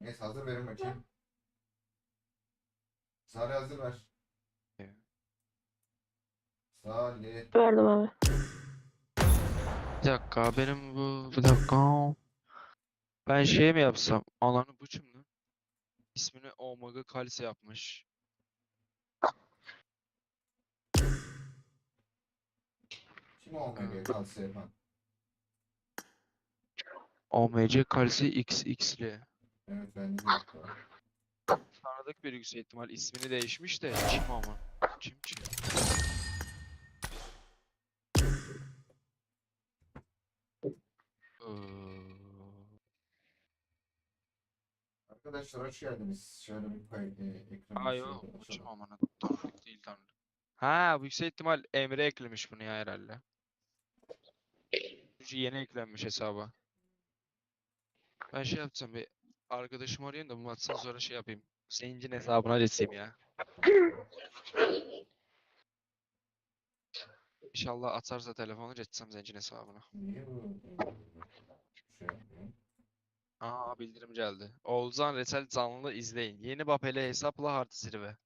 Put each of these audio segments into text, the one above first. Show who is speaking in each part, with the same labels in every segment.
Speaker 1: Neyse hazır verin bakayım. Salih hazır ver.
Speaker 2: Evet.
Speaker 1: Salih.
Speaker 3: Verdim abi.
Speaker 2: Bir dakika benim bu bir dakika. Ben şey mi yapsam? Ananı bu kim lan? İsmini Omega Kalise yapmış.
Speaker 1: Kim olmaya kalsa yapan?
Speaker 2: OMC Kalise XX'li.
Speaker 1: Evet bende de yok. var.
Speaker 2: Tanıdık bir yüksek ihtimal ismini değişmiş de kim ama? Kim kim? Ee,
Speaker 1: Arkadaşlar hoş geldiniz. Şöyle bir pay, e, ekranı şöyle
Speaker 2: kim
Speaker 1: açalım.
Speaker 2: amına? Tanıdık değil tanıdık. Ha bu yüksek ihtimal Emre eklemiş bunu ya herhalde. Yeni eklenmiş hesaba. Ben şey yapacağım bir arkadaşımı arayayım da bu maçtan sonra şey yapayım. Zencin hesabına geçeyim ya. İnşallah atarsa telefonu geçsem zencin hesabına. Aa bildirim geldi. Oğuzhan Reçel canlı izleyin. Yeni Bapele hesapla hard zirve.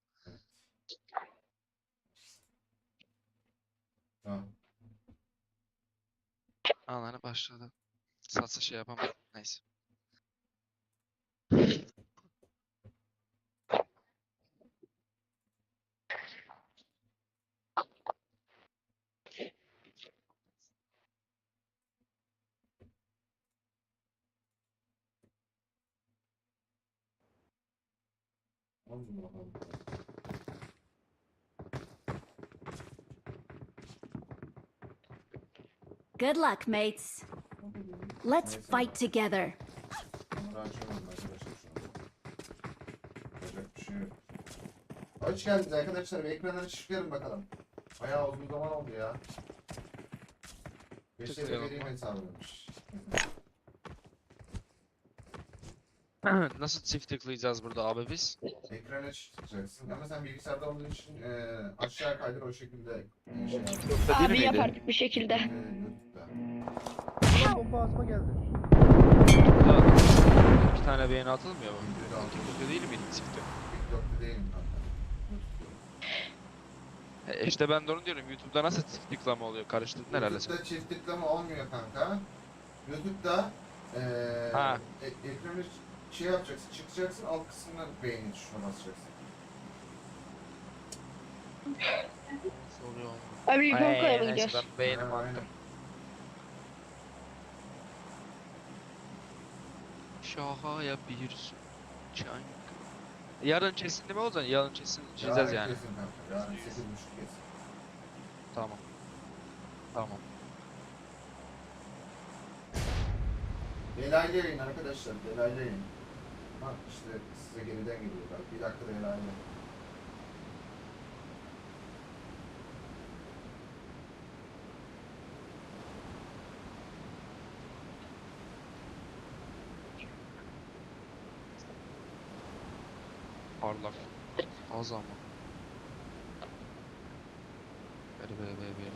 Speaker 1: Tamam.
Speaker 2: Ananı başladı. Satsa şey yapamadım. Neyse.
Speaker 4: Good luck, mates. Let's fight together.
Speaker 1: Hoş geldiniz arkadaşlar. Bir ekranları çıkıyorum bakalım. Bayağı uzun zaman oldu ya. Beşleri
Speaker 2: Tıklayalım
Speaker 1: vereyim
Speaker 2: mı?
Speaker 1: hesabıymış.
Speaker 2: Nasıl çift tıklayacağız burada abi biz?
Speaker 1: Ekrana çıkacaksın ama sen bilgisayarda olduğun için e, aşağı kaydır o şekilde e, şey yap.
Speaker 2: Yoksa değil
Speaker 3: Abi
Speaker 2: miydi?
Speaker 3: yapardık bir şekilde.
Speaker 1: E, YouTube'da.
Speaker 5: Bomba ağzıma geldi.
Speaker 2: Burada iki tane beğeni atılmıyor mu?
Speaker 1: Videoda aldım.
Speaker 2: TikTok'ta değil miydi çifti?
Speaker 1: TikTok'ta değilim kanka. YouTube'da.
Speaker 2: E işte ben de onu diyorum. YouTube'da nasıl çift tıklama oluyor? Karıştırdın herhalde sen.
Speaker 1: YouTube'da çift tıklama olmuyor kanka. YouTube'da e,
Speaker 2: Ha.
Speaker 1: e, ekranı şey yapacaksın, çıkacaksın, alt kısmına beğeni tuşuna basacaksın.
Speaker 2: Nasıl oluyor?
Speaker 3: Abi ilk
Speaker 2: Ay,
Speaker 3: mı
Speaker 2: neyse,
Speaker 3: gidiyoruz?
Speaker 2: ben beğenimi
Speaker 1: Aynen,
Speaker 2: attım. Şahaya bir çank. Yarın kesin değil mi o zaman? Yarın kesin çizeceğiz yani.
Speaker 1: kesin kanka. Yarın 8.30 kesin.
Speaker 2: Tamam. Tamam.
Speaker 1: Delaylı yayın arkadaşlar, delaylı yayın. Bak işte size geriden geliyorlar. Bir dakika delaylı.
Speaker 2: Parlak. Az ama. Ver ver ver ver.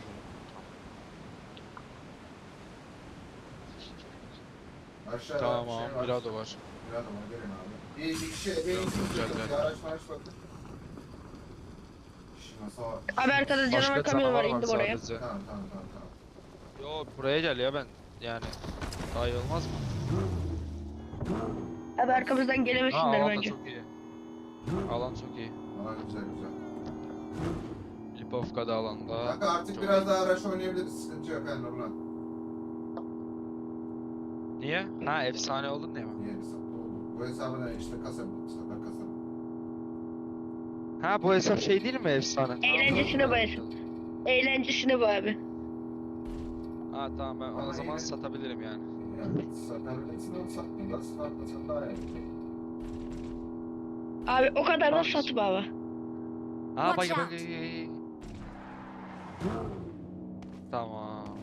Speaker 1: Aşağıda
Speaker 2: Tamam,
Speaker 1: şey var.
Speaker 2: Mirado var.
Speaker 1: Mirado var, gelin abi. Bir, bir kişi
Speaker 2: Yok,
Speaker 1: tutacak.
Speaker 2: gel,
Speaker 1: Bir
Speaker 2: gel.
Speaker 1: araç maraç bakın. Şimdi nasıl var?
Speaker 3: Abi arkada canavar kamyonu var indim oraya.
Speaker 2: sadece.
Speaker 1: Tamam tamam tamam tamam.
Speaker 2: Yo buraya gel ya ben yani daha iyi olmaz mı?
Speaker 3: Abi arkamızdan
Speaker 2: Ha,
Speaker 3: gelemesinler
Speaker 2: da
Speaker 3: bence.
Speaker 2: çok iyi. Alan çok iyi.
Speaker 1: Aman güzel güzel.
Speaker 2: Lipovka'da alanda.
Speaker 1: Kanka artık
Speaker 2: çok
Speaker 1: biraz
Speaker 2: iyi.
Speaker 1: daha araç oynayabiliriz. Sıkıntı yok yani Nurlan.
Speaker 2: Niye? Ha efsane oldun diye mi?
Speaker 1: Diye hesapta oldu. Bu hesabı da işte kasap. Sana kasap.
Speaker 2: Ha bu hesap şey değil mi efsane?
Speaker 3: Eğlencesine
Speaker 2: tamam.
Speaker 3: bayasın. Eğlencesine bu abi.
Speaker 2: Ha tamam ben
Speaker 1: Ama
Speaker 2: o zaman satabilirim yani.
Speaker 1: Yani satabilirsin ama satmıyorlar. Satmasan daha iyi.
Speaker 3: Abi o kadar da abi.
Speaker 2: Ha bak
Speaker 4: Watch
Speaker 2: bak.
Speaker 4: out.
Speaker 2: Tamam.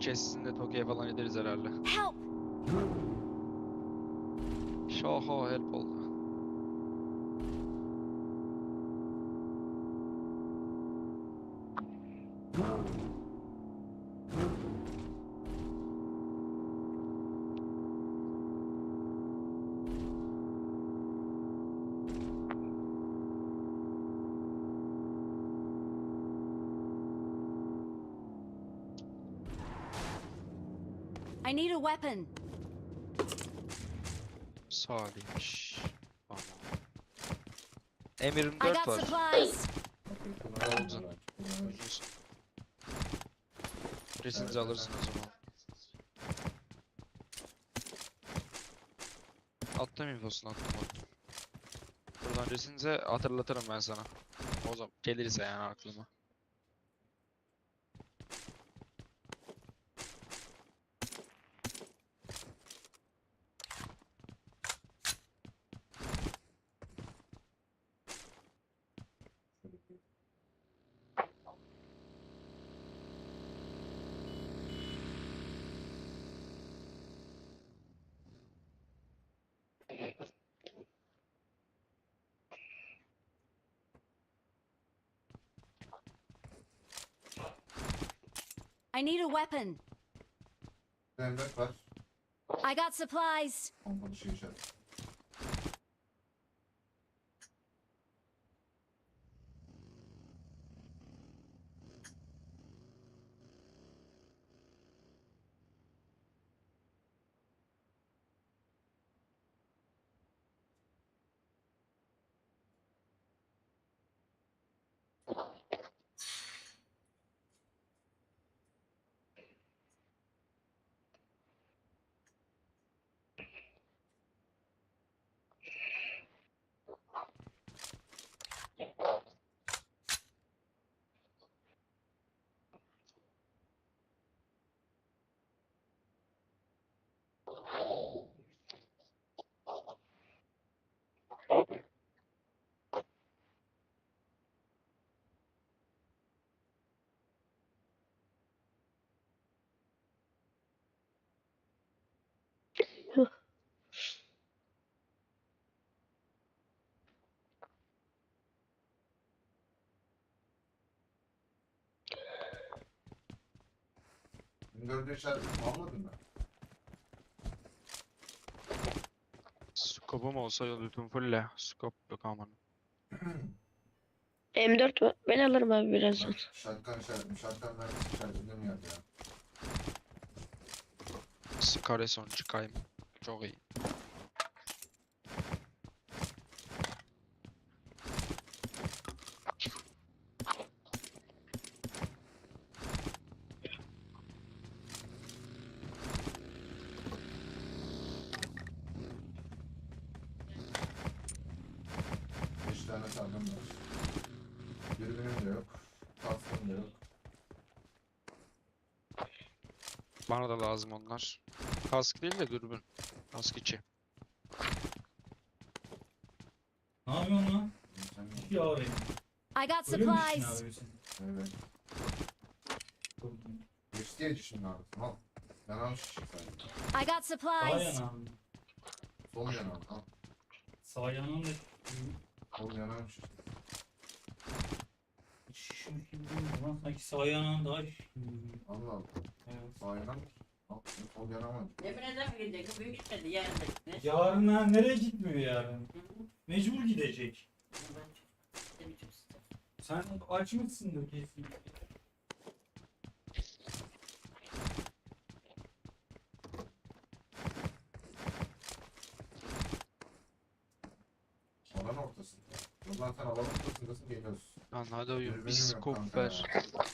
Speaker 2: Kez sizinle Tokyo'ya falan gideriz herhalde.
Speaker 4: Help!
Speaker 2: Şaha help oldu.
Speaker 4: I need a weapon.
Speaker 2: Salihmiş. Tamam.
Speaker 4: I
Speaker 2: M24
Speaker 4: got
Speaker 2: var.
Speaker 4: supplies.
Speaker 1: Ben. Bunları-
Speaker 2: Ucuz. Presinizi
Speaker 1: Evet,
Speaker 2: alırsın o zaman. Attım infosunu attım attım. Buradan resinize hatırlatırım ben sana. O zaman gelirse yani aklıma.
Speaker 4: I need a weapon.
Speaker 1: M4.
Speaker 4: I got supplies.
Speaker 1: Pompalı işaret. M4'ü işaretledim almadın mı?
Speaker 2: Scope'um olsa lütfen fulle. Scope yok aman.
Speaker 3: M4 var. Ben alırım abi birazdan.
Speaker 1: Şatkan işaretledim. Şatkan mermisi işaretledim yerde ya.
Speaker 2: Skare son çıkayım. Çok iyi.
Speaker 1: Beş tane sargım var. De yok. Kaskım da yok.
Speaker 2: Bana da lazım onlar. Kask değil de dürbün. Kask içi.
Speaker 6: Ne yapıyorsun lan?
Speaker 1: Sen mi?
Speaker 6: Ya abi.
Speaker 4: I got supplies.
Speaker 6: abi
Speaker 1: Evet. Geçti ya dişinin ağrısı. Al. Yanan şişik sadece.
Speaker 4: I got
Speaker 6: Sağ
Speaker 4: supplies.
Speaker 6: yanağım.
Speaker 1: Sol yanan. Al.
Speaker 6: Sağ yanağım da
Speaker 1: Sol şişik.
Speaker 6: şişmiş gibi değil mi lan? Sanki sağ yanağım daha.
Speaker 1: Allah Allah.
Speaker 6: Evet.
Speaker 1: Al. Sol yanan var.
Speaker 7: Define mi gidecek? Büyük istedi yarın gitmez.
Speaker 6: Yarın ha, nereye gitmiyor yarın? Mecbur gidecek.
Speaker 7: Ben çok-?
Speaker 6: Sen açmışsındır kesin.
Speaker 1: Alan ortasında. Yoldan sen alan ortasındasın geliyorsun.
Speaker 2: Lan hadi oyun. Bir scope ver.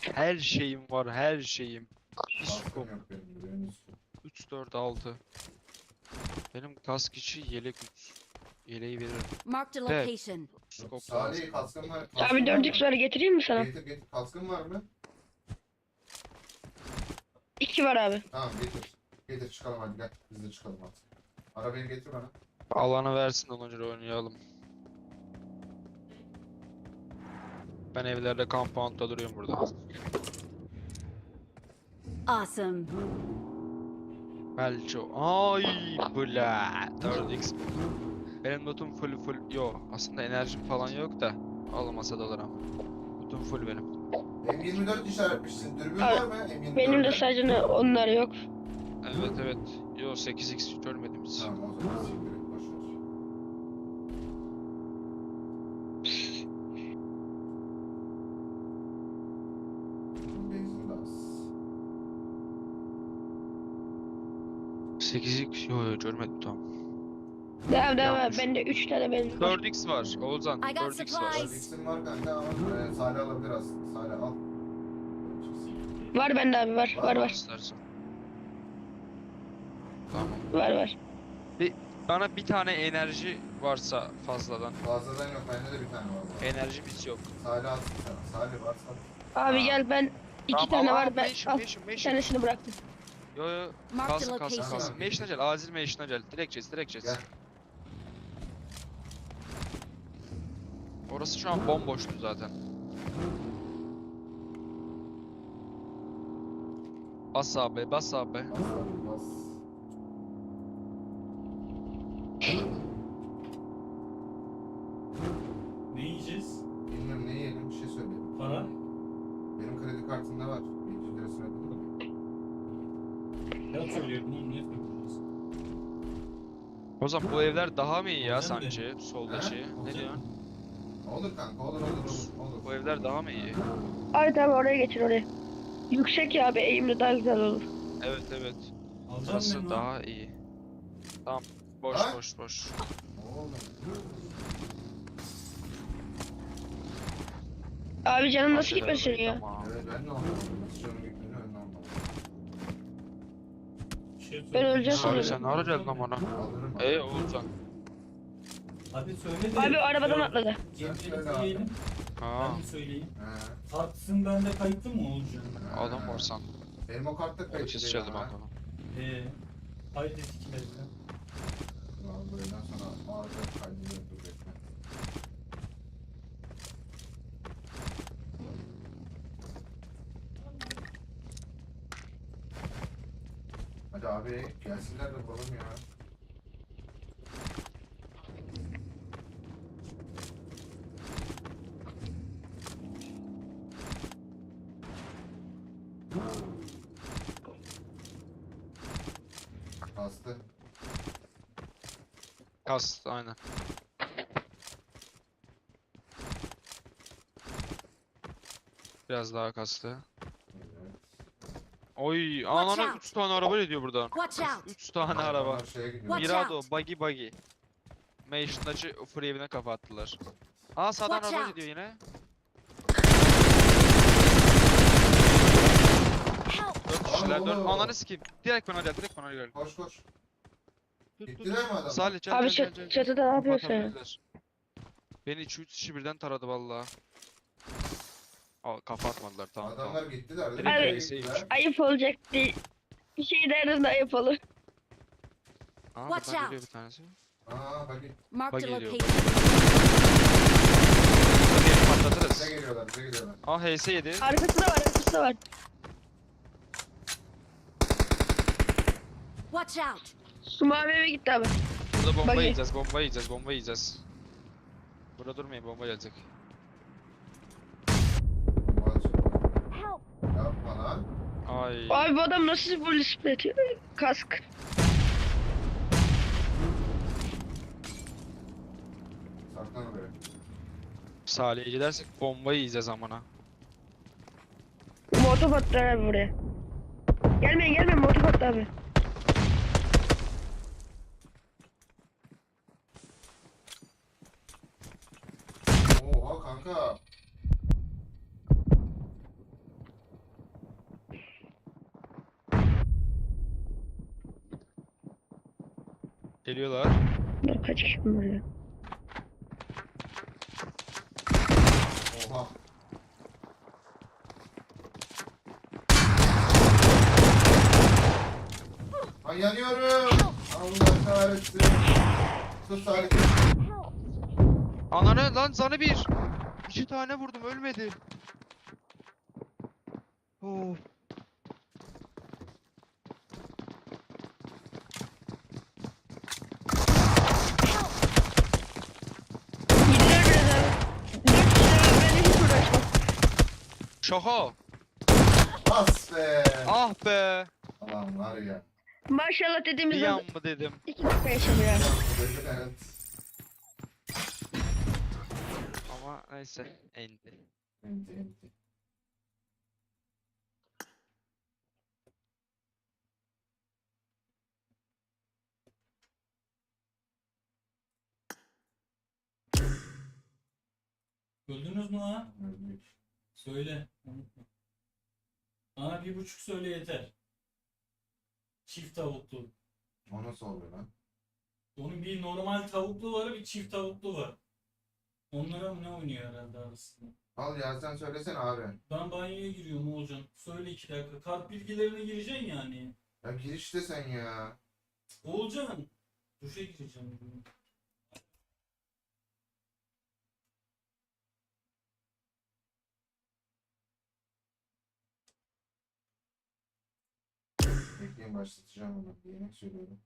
Speaker 2: Her şeyim var her şeyim. Bir scope.
Speaker 1: yok benim. Dürbünüm
Speaker 2: 3, 4, 6. Benim kask içi yelek 3. Yeleği veririm.
Speaker 4: Marked a location.
Speaker 2: Scope
Speaker 1: Salih kaskın var.
Speaker 3: Abi
Speaker 1: kaskın var
Speaker 3: 4x
Speaker 1: mı?
Speaker 3: var getireyim mi sana?
Speaker 1: Getir getir. Kaskın var mı?
Speaker 3: 2 var abi.
Speaker 1: Tamam getir. Getir çıkalım hadi gel. Biz de çıkalım artık. Arabayı getir bana.
Speaker 2: Alanı versin önce oynayalım. Ben evlerde compound'da duruyorum burada.
Speaker 4: Awesome.
Speaker 2: Belço. Ay bla. 4x. Benim notum full full. Yo aslında enerjim falan yok da. Olmasa da olur ama. Notum full benim.
Speaker 1: M24 işaretmişsin. Dürbün
Speaker 3: Abi,
Speaker 1: var mı? M24'de?
Speaker 3: Benim de sadece ne- onlar yok.
Speaker 2: Evet evet. Yo 8x görmedim hiç.
Speaker 1: Tamam o zaman
Speaker 2: 8x yo yo görmedim tamam.
Speaker 3: Devam devam abi.
Speaker 2: Yanlış.
Speaker 3: Bende 3 tane var.
Speaker 2: 4x var Oğuzhan.
Speaker 4: I got
Speaker 2: 4x var.
Speaker 4: supplies.
Speaker 1: Dixon var kanka ama e, Salih alabilir aslında. Salih al.
Speaker 3: Var bende abi var. Var var.
Speaker 2: İstersen. Tamam.
Speaker 3: Var var.
Speaker 2: Bana bir tane enerji varsa fazladan.
Speaker 1: Fazladan yok bende de bir tane var. bu arada.
Speaker 2: Enerjimiz yok.
Speaker 1: Salih alsın sana. Salih varsa.
Speaker 3: Abi
Speaker 2: Aa.
Speaker 3: gel ben iki
Speaker 2: Tamam,
Speaker 3: tane
Speaker 2: al,
Speaker 3: var ben
Speaker 2: meşin,
Speaker 3: al.
Speaker 2: meşin,
Speaker 3: Bir tanesini bıraktım.
Speaker 2: Yo yo kalsın kalsın kalsın. Meşin acel. Acil meşin acel. Direkt çiz direkt çiz.
Speaker 1: Gel.
Speaker 2: Orası şu an bomboştu zaten. Bas abi bas abi.
Speaker 1: Bas abi bas.
Speaker 2: O zaman bu evler daha mı iyi ya sence? Soldaki. Ne diyorsun?
Speaker 1: Olur kanka olur olur olur. olur.
Speaker 2: Bu evler daha mı iyi?
Speaker 3: Abi tamam oraya geçin oraya. Yüksek ya abi eğimli daha güzel olur.
Speaker 2: Evet evet. Burası daha iyi. Tamam. Boş
Speaker 1: Ha?
Speaker 2: boş boş.
Speaker 1: Oğlum.
Speaker 3: Abi canım nasıl
Speaker 2: Hadi
Speaker 3: gitmesin ya?
Speaker 2: tamam.
Speaker 1: Evet ben de anlamadım. Gitmedi
Speaker 6: şey
Speaker 3: Ben öleceğim.
Speaker 2: Abi sen ne arayacaksın lan bana? Ey Oğuzhan.
Speaker 6: Hadi söyle de.
Speaker 3: Abi arabadan atladı.
Speaker 1: Sen
Speaker 6: yiyelim.
Speaker 2: Ha.
Speaker 6: Ben de söyleyeyim.
Speaker 1: He.
Speaker 6: Tartısın bende kayıtlı mı olacak?
Speaker 2: Adam var san.
Speaker 1: Benim o kartta
Speaker 2: Onu keseceğiz
Speaker 1: değil ama.
Speaker 6: Eee. Haydi sikilerle.
Speaker 1: Vallahi Böyleden sonra ağzı kaydediyor Hadi abi gelsinler de bulalım ya. Bastı.
Speaker 2: Kas aynen. Biraz daha kastı. Oy anana
Speaker 4: out.
Speaker 2: 3 tane araba ediyor
Speaker 4: out.
Speaker 2: 3 tane araba. Mirado, buggy buggy. Mation'daki free evine kafa attılar. Aa sağdan araba gidiyor yine. 4 kişiler 4.
Speaker 1: Oo.
Speaker 2: Ananı sikeyim. Direkt bana gel, direkt bana gel.
Speaker 1: Koş koş.
Speaker 2: Tut, tut,
Speaker 1: Gittiler mi adam?
Speaker 2: Salih gel
Speaker 3: Abi
Speaker 2: gel gel
Speaker 3: çat-
Speaker 2: gel.
Speaker 3: çatıda ne yapıyorsun.
Speaker 2: Beni 2-3 kişi birden taradı valla. Aa kafa atmadılar tamam
Speaker 1: Adamlar
Speaker 2: tamam.
Speaker 1: gittiler
Speaker 2: Abi-
Speaker 1: Gittiler.
Speaker 3: Ayıp olacak değil. Bir şey derdim de ayıp olur.
Speaker 2: Aa
Speaker 4: Watch
Speaker 2: buradan
Speaker 4: out.
Speaker 2: geliyor bir tanesi.
Speaker 1: Aa bak
Speaker 4: Marked a
Speaker 2: Buggy geliyor,
Speaker 4: location.
Speaker 2: Buggy'yi patlatırız.
Speaker 1: bize geliyorlar bize geliyorlar.
Speaker 2: Aa HS yedi.
Speaker 3: Arkası da var arkası da var.
Speaker 4: Watch out.
Speaker 3: Su mavi eve gitti abi.
Speaker 2: Burada bomba
Speaker 3: Buggy.
Speaker 2: yiyeceğiz, bomba yiyeceğiz, bomba yiyeceğiz. Burada durmayın, bomba gelecek.
Speaker 1: Maç.
Speaker 4: Help.
Speaker 1: Yapma lan.
Speaker 2: Ay.
Speaker 3: Abi bu adam nasıl böyle atıyor? Kask.
Speaker 1: Saklan oraya.
Speaker 2: Salih'e gidersek bomba yiyeceğiz amına.
Speaker 3: Motor patlar abi buraya. Gelmeyin gelmeyin motor patlar abi.
Speaker 1: Oha kanka.
Speaker 2: Geliyorlar.
Speaker 3: Dur kaç kişi ya?
Speaker 1: Oha. Ay yanıyorum. Allah kahretsin. Sus Salih.
Speaker 2: Ananı lan sana bir. İki tane vurdum ölmedi. Of. Şoho.
Speaker 1: Bas be.
Speaker 2: Ah be.
Speaker 1: Aman var ya.
Speaker 3: Maşallah
Speaker 2: Bir
Speaker 3: dediğimizde
Speaker 2: an mı dedim.
Speaker 3: iki dakika yaşanıyor.
Speaker 1: Evet.
Speaker 2: Ama neyse. Endi.
Speaker 1: Enti enti.
Speaker 6: Öldünüz mü lan?
Speaker 1: Öldük.
Speaker 6: Söyle. Unutma. Bana bir buçuk söyle yeter. Çift tavuklu.
Speaker 1: O nasıl oluyor lan?
Speaker 6: Onun bir normal tavuklu var bir çift tavuklu var. Onlara mı ne oynuyor herhalde arasında?
Speaker 1: Al ya sen söylesene abi.
Speaker 6: Ben banyoya giriyorum Oğulcan. Söyle iki dakika. Kart bilgilerine gireceksin yani.
Speaker 1: Ya gir işte sen ya.
Speaker 6: Oğulcan. Duşa gireceğim.
Speaker 1: Başlatacağım onu. Yemek söylüyorum.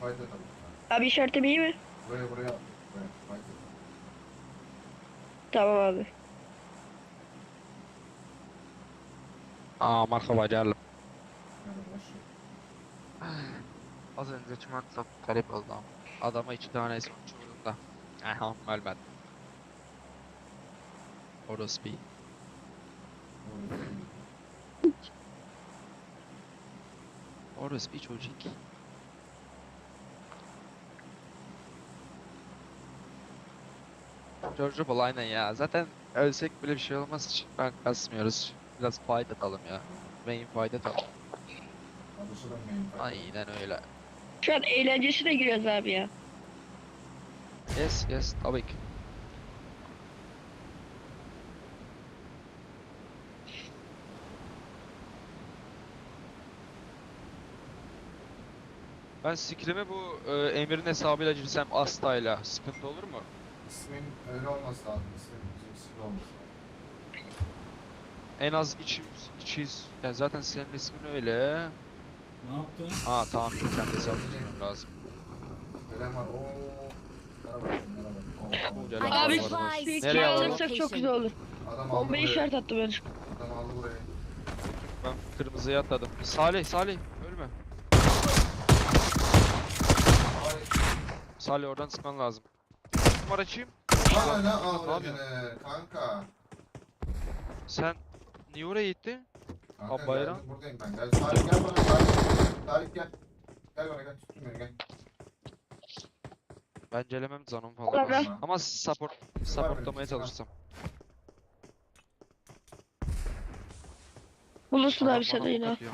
Speaker 1: Fayda da
Speaker 3: Abi işaretim iyi mi?
Speaker 1: Buraya buraya.
Speaker 3: Tamam abi.
Speaker 2: Aa merhaba canım. Şey. Az önce çımakla garip oldu ama. Adama iki tane eski uçurdum da. Eh, Aha ölmedim. Orası bir. Orası bir çocuk. Georgeable aynen ya. Zaten ölsek bile bir şey olmaz hiç. Ben kasmıyoruz. Biraz fight atalım ya. Main fight atalım. Aynen öyle.
Speaker 3: Şu an eğlencesine giriyoruz abi ya.
Speaker 2: Yes yes tabii ki. Ben scrim'e bu e, Emir'in hesabıyla girsem Asta'yla sıkıntı olur mu?
Speaker 1: İsmin öyle olması lazım. İsmin ismi olması lazım.
Speaker 2: En az 200 200 yani zaten senin ismin öyle.
Speaker 6: Ne yaptın?
Speaker 2: Ha tamam kendi hesabını girmem lazım.
Speaker 1: Ölen var. Ooo. Merhaba. Merhaba. Oo,
Speaker 2: Gel abi, var, var.
Speaker 4: supplies.
Speaker 3: Bir
Speaker 2: Nereye
Speaker 3: alırsak çok güzel olur.
Speaker 1: Adam aldı
Speaker 3: Bombayı
Speaker 1: burayı.
Speaker 3: işaret attı ben.
Speaker 1: Adam aldı burayı.
Speaker 2: Ben kırmızıya atladım. Salih Salih ölme.
Speaker 1: Ay.
Speaker 2: Salih oradan sıkman lazım. Numara kim?
Speaker 1: Bana ne avradını kanka.
Speaker 2: Sen niye oraya gittin?
Speaker 1: Kanka
Speaker 2: Abi bayram.
Speaker 1: geldim, buradayım ben. Gel Tarık gel bana Tarık. Tarık gel. Gel bana gel tutun beni gel.
Speaker 2: Ben gelemem canım
Speaker 3: Ulan
Speaker 2: falan.
Speaker 3: ben-
Speaker 1: Tamam.
Speaker 2: Ama support
Speaker 1: benim,
Speaker 2: supportlamaya
Speaker 1: tamam.
Speaker 2: çalışsam.
Speaker 3: Bulursun
Speaker 2: Adam
Speaker 3: abi sen
Speaker 2: bana ok
Speaker 3: yine.
Speaker 2: atıyor.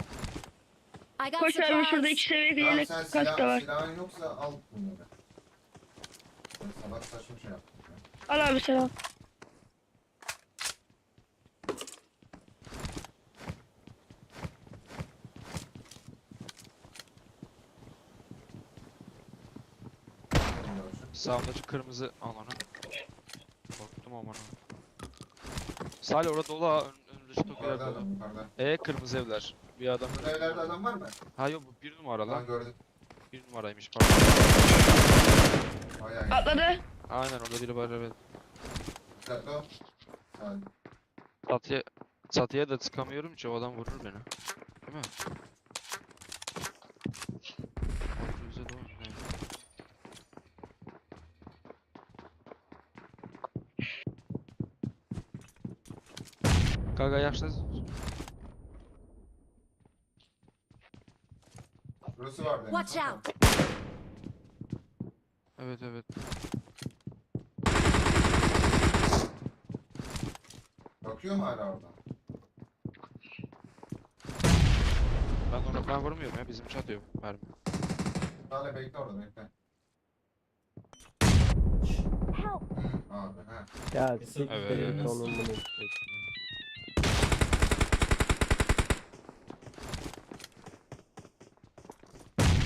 Speaker 4: I got
Speaker 3: Koş abi şurada iki seviye
Speaker 1: Tamam sen
Speaker 3: kask da
Speaker 1: silah,
Speaker 3: var.
Speaker 1: silahın yoksa al bunları. Sabah saçma şey yaptım. ya.
Speaker 3: Al abi
Speaker 1: şu.
Speaker 2: Sağımdaki kırmızı alanı. Korktum aman. Salih orada dolu ha. Ön, önümüzdeki tokiler
Speaker 1: Yukarıda
Speaker 2: dolu.
Speaker 1: adam yukarıda.
Speaker 2: E kırmızı evler. Bir adam.
Speaker 1: Burada evlerde adam var mı?
Speaker 2: Ha yok bu bir numara
Speaker 1: Ben
Speaker 2: lan.
Speaker 1: gördüm.
Speaker 2: Bir numaraymış pardon.
Speaker 1: Bayağı iyi.
Speaker 3: Atladı.
Speaker 2: Aynen orada biri var evet.
Speaker 1: Dikkatli ol. Hadi.
Speaker 2: Çatıya, çatıya da çıkamıyorum ki o adam vurur beni. Değil mi? Bize doğru. ne? Gaga yaşlı.
Speaker 1: Burası var benim.
Speaker 4: Watch out.
Speaker 2: Evet evet.
Speaker 1: Bakıyor mu hala orada?
Speaker 2: Ben onu ben vurmuyorum ya bizim çatıyor mermi.
Speaker 1: Hala bekle orada bekle.
Speaker 4: Help.
Speaker 1: Abi he.
Speaker 5: Ya
Speaker 6: Evet,
Speaker 5: siktir
Speaker 2: evet.
Speaker 5: git onun bunu.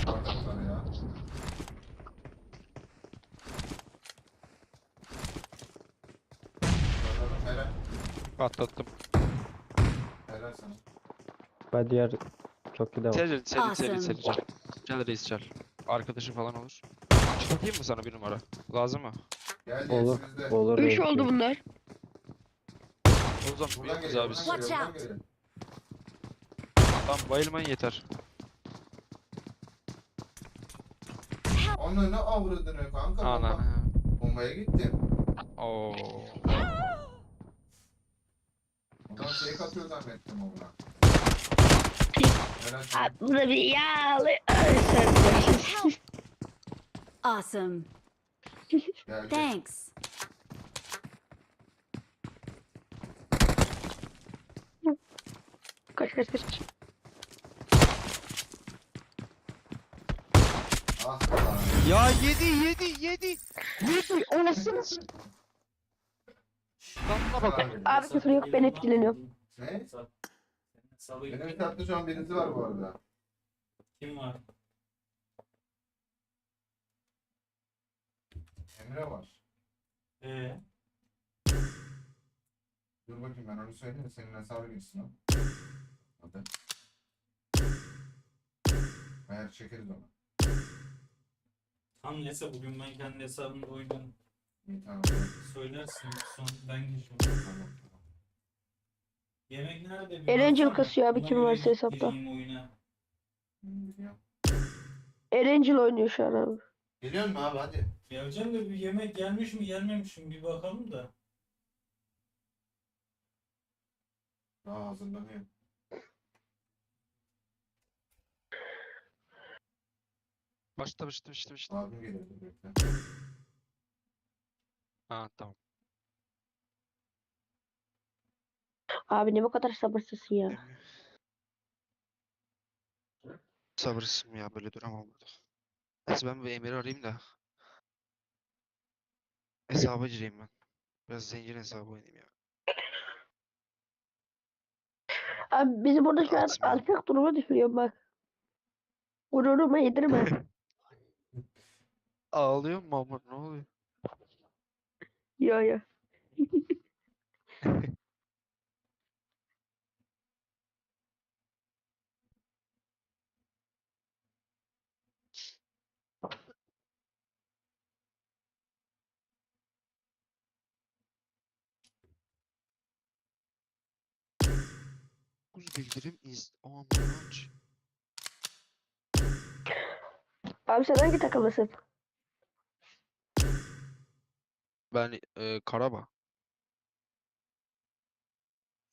Speaker 1: Bakalım sana ya. Bakalım, Helal.
Speaker 2: Patlattım.
Speaker 1: Helal sana.
Speaker 5: Ben diğer çok iyi de var.
Speaker 2: Seri seri seri seri gel. Gel reis gel. Arkadaşın falan olur. Çıkartayım mı sana bir numara? Lazım mı?
Speaker 1: Gel
Speaker 5: Olur.
Speaker 1: gerisi bizde.
Speaker 5: Olur.
Speaker 3: Üç
Speaker 5: belki.
Speaker 3: oldu bunlar.
Speaker 2: O zaman
Speaker 1: Buradan
Speaker 2: kız
Speaker 1: geliyor,
Speaker 2: abi.
Speaker 1: buradan
Speaker 4: Watch
Speaker 1: geliyor,
Speaker 4: out.
Speaker 1: buradan geliyor.
Speaker 2: Tamam bayılman yeter.
Speaker 1: Onun ne avradını kanka
Speaker 2: Ana.
Speaker 1: bomba. Bombaya gittim.
Speaker 2: Oo.
Speaker 1: Fake atıyor zannettim ona. Helal
Speaker 3: bir yağlı.
Speaker 4: Awesome.
Speaker 1: Geldi.
Speaker 4: Thanks.
Speaker 3: Kaç kaç kaç.
Speaker 1: Ah lan.
Speaker 2: Ya yedi yedi yedi.
Speaker 3: Yedi
Speaker 2: Tadına bak.
Speaker 1: Helal.
Speaker 3: Abi küfür yok ben etkileniyorum.
Speaker 1: Ne?
Speaker 6: Hesabı
Speaker 1: Benim hesapta şu an birisi var bu arada.
Speaker 6: Kim var?
Speaker 1: Emre var.
Speaker 6: Ee,
Speaker 1: Dur bakayım ben onu söyleyeyim de senin hesabı girsin o. Hadi. Eğer çekeriz onu.
Speaker 6: tam neyse bugün ben kendi hesabımda oynadım.
Speaker 1: İyi tamam.
Speaker 6: Söylersin son ben gireceğim.
Speaker 1: Tamam.
Speaker 6: Yemek nerede? Bir
Speaker 3: Erencil kasıyor abi, kim varsa hesapta. Erangel oynuyor şu an abi.
Speaker 1: Geliyor mu abi hadi.
Speaker 6: Geleceğim de bir yemek gelmiş mi gelmemiş mi bir bakalım da.
Speaker 1: Daha hazırlanıyor.
Speaker 2: Başta başta başta başta.
Speaker 1: Abim geliyor. bekle.
Speaker 2: Ha tamam.
Speaker 3: Abi ne bu kadar sabırsızsın ya.
Speaker 2: Sabırsızım ya böyle duramam burada. Neyse ben bir Emir'i arayayım da. Hesaba gireyim ben. Biraz zengin hesabı oynayayım ya.
Speaker 3: Abi bizi burada şu an
Speaker 2: Atma.
Speaker 3: alçak duruma düşürüyor bak. Gururuma yedirme.
Speaker 2: Ağlıyor mu ama ne oluyor?
Speaker 3: yo yo.
Speaker 2: bildirim iz... Aman aç.
Speaker 3: Abi sen hangi takımlısın?
Speaker 2: Ben e, Karabağ.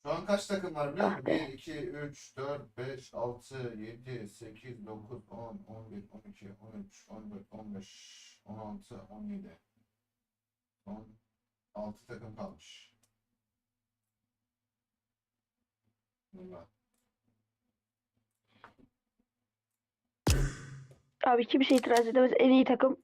Speaker 1: Şu an kaç takım var biliyor musun?
Speaker 3: Ah be.
Speaker 1: 1, 2, 3, 4, 5, 6, 7, 8, 9, 10, 11, 12, 13, 14, 15, 16, 17. Son 6 takım kalmış. Bunlar.
Speaker 3: Abi kimse itiraz edemez. En iyi takım